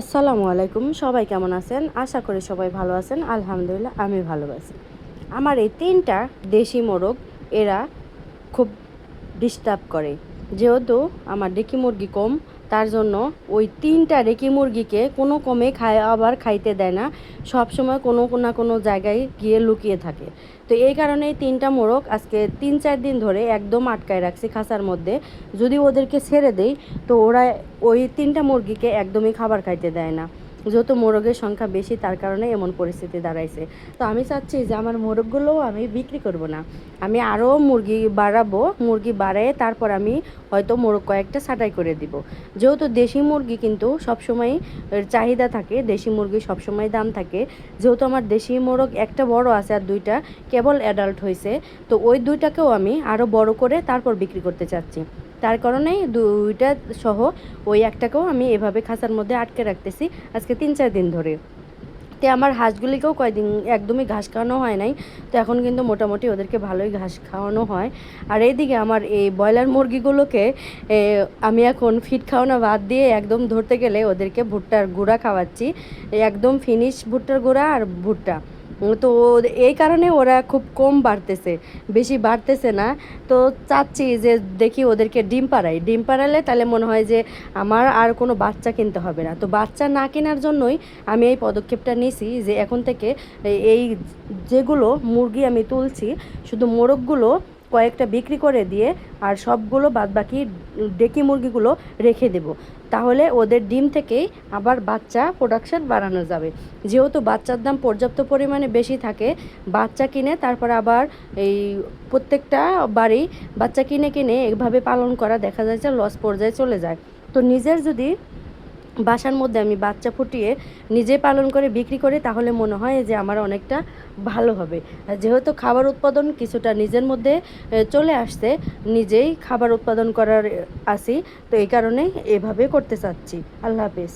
আসসালামু আলাইকুম, সবাই কেমন আছেন? আশা করি সবাই ভালো আছেন। আলহামদুলিল্লাহ, আমি ভালো আছি। আমার এই তিনটা দেশি মোরগ, এরা খুব ডিস্টার্ব করে। যেহেতু আমার ডেকি মুরগি কম, তার জন্য ওই তিনটা ডেকি মুরগিকে কোনো কমে খায়, আবার খাইতে দেয় না। সব সময় কোনো না কোনো জায়গায় গিয়ে লুকিয়ে থাকে। তো এই কারণে তিনটা মোরগ আজকে তিন চার দিন ধরে একদম আটকায় রাখছি খাঁচার মধ্যে। যদি ওদেরকে ছেড়ে দেই, তো ওরা ওই তিনটা মুরগিকে একদমই খাবার খাইতে দেয় না। যেহেতু মোরগের সংখ্যা বেশি, তার কারণে এমন পরিস্থিতি দাঁড়াইছে। তো আমি চাচ্ছি যে আমার মোরগগুলোও আমি বিক্রি করব না। আমি আরও মুরগি বাড়াবো, মুরগি বাড়ায় তারপর আমি হয়তো মোরগ কয়েকটা ছাঁটাই করে দিব। যেহেতু দেশি মুরগি কিন্তু সবসময় চাহিদা থাকে, দেশি মুরগি সবসময় দাম থাকে। যেহেতু আমার দেশি মোরগ একটা বড় আছে আর দুইটা কেবল অ্যাডাল্ট হয়েছে তো ওই দুইটাকেও আমি আরও বড় করে তারপর বিক্রি করতে চাচ্ছি। তার কারণেই দুইটা সহ ওই একটাকেও আমি এভাবে খাঁচার মধ্যে আটকে রাখতেছি আজকে তিন চার দিন ধরে। তো আমার হাঁসগুলিকেও কয়েকদিন একদমই ঘাস খাওয়ানো হয় নাই, তো এখন কিন্তু মোটামুটি ওদেরকে ভালোই ঘাস খাওয়ানো হয়। আর এইদিকে আমার এই ব্রয়লার মুরগিগুলোকে আমি এখন ফিট খাওয়ানো বাদ দিয়ে একদম ধরতে গেলে ওদেরকে ভুট্টার গুঁড়া খাওয়াচ্ছি। একদম ফিনিশ ভুট্টার গুঁড়া আর ভুট্টা। তো এই কারণে ওরা খুব কম বাড়তেছে, বেশি বাড়তেছে না। তো চাচ্ছি যে দেখি ওদেরকে ডিম পাড়াই। ডিম পাড়ালে তাহলে মনে হয় যে আমার আর কোনো বাচ্চা কিনতে হবে না। তো বাচ্চা না কেনার জন্যই আমি এই পদক্ষেপটা নিয়েছি যে এখন থেকে এই যেগুলো মুরগি আমি তুলছি, শুধু মোরগগুলো কয়েকটা বিক্রি করে দিয়ে আর সবগুলো বাদবাকি ডেকি মুরগিগুলো রেখে দেব। তাহলে ওদের ডিম থেকেই আবার বাচ্চা প্রোডাকশন বাড়ানো যাবে। যেহেতু বাচ্চার দাম পর্যাপ্ত পরিমাণে বেশি থাকে, বাচ্চা কিনে তারপর আবার এই প্রত্যেকটা বাড়ি বাচ্চা কিনে কিনে এভাবে পালন করা দেখা যায় যে লস পর্যায়ে চলে যায়। তো নিজের যদি বাসার মধ্যে আমি বাচ্চা ফুটিয়ে নিজে পালন করে বিক্রি করি, তাহলে মনে হয় যে আমার অনেকটা ভালো হবে। যেহেতু খাবার উৎপাদন কিছুটা নিজের মধ্যে চলে আসছে, নিজেই খাবার উৎপাদন করার আসি, তো এই কারণে এভাবে করতে চাচ্ছি। আল্লাহ হাফিজ।